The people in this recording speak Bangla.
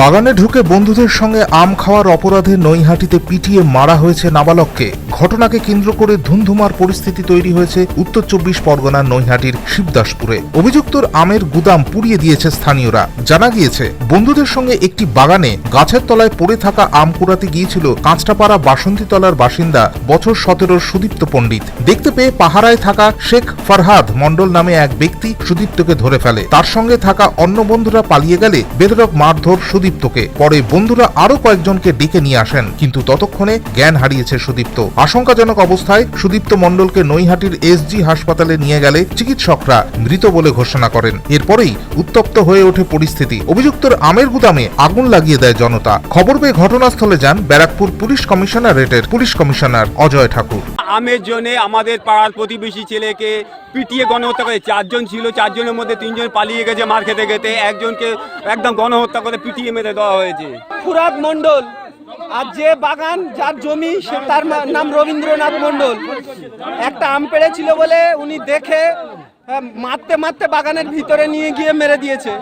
বাগানে ঢুকে বন্ধুদের সঙ্গে আম খাওয়ার অপরাধে নৈহাটিতে পিটিয়ে মারা হয়েছে নাবালককে। ঘটনাকে কেন্দ্র করে ধুমধুমার পরিস্থিতি তৈরি হয়েছে উত্তর চব্বিশ পরগনার নৈহাটির শিবদাসপুরে। অভিযুক্তর আমের গুদাম পুড়িয়ে দিয়েছে স্থানীয়রা। জানা গিয়েছে, বন্ধুদের সঙ্গে একটি বাগানে গাছের তলায় পড়ে থাকা আম কুড়াতে গিয়েছিল কাঁচটাপাড়া বাসন্তীতলার বাসিন্দা বছর সতেরোর সুদীপ্ত পণ্ডিত। দেখতে পেয়ে পাহারায় থাকা শেখ ফরহাদ মণ্ডল নামে এক ব্যক্তি সুদীপ্তকে ধরে ফেলে। তার সঙ্গে থাকা অন্য বন্ধুরা পালিয়ে গেলে বেদরক মারধর সুদীপ্তকে। পরে বন্ধুরা আরও কয়েকজনকে ডেকে নিয়ে আসেন। কিন্তু ততক্ষণে জ্ঞান হারিয়েছে সুদীপ্ত। আশঙ্কাজনক অবস্থায় সুদীপ্ত মণ্ডলকে নৈহাটির এসজি হাসপাতালে নিয়ে গেলে চিকিৎসকরা মৃত বলে ঘোষণা করেন। এরপরেই উত্তপ্ত হয়ে ওঠে পরিস্থিতি। অভিযুক্তর আমের গুদামে আগুন লাগিয়ে দেয় জনতা। খবর পেয়ে ঘটনাস্থলে যান ব্যারাকপুর পুলিশ কমিশনারেটের পুলিশ কমিশনার অজয় ঠাকুর। আমের জন্য আমাদের পাড়ার প্রতিবেশী ছেলেকে পিটিয়ে গণহত্যা করে। চারজন ছিল, চারজনের মধ্যে তিনজন পালিয়ে গেছে মার খেতে খেতে। একজনকে একদম গণহত্যা করে পিটিয়ে মেরে দেওয়া হয়েছে। ফুরাত মণ্ডল, আর যে বাগান, যার জমি সে তার নাম রবীন্দ্রনাথ মন্ডল একটা আম পেড়েছিল বলে উনি দেখে মারতে মারতে বাগানের ভিতরে নিয়ে গিয়ে মেরে দিয়েছে।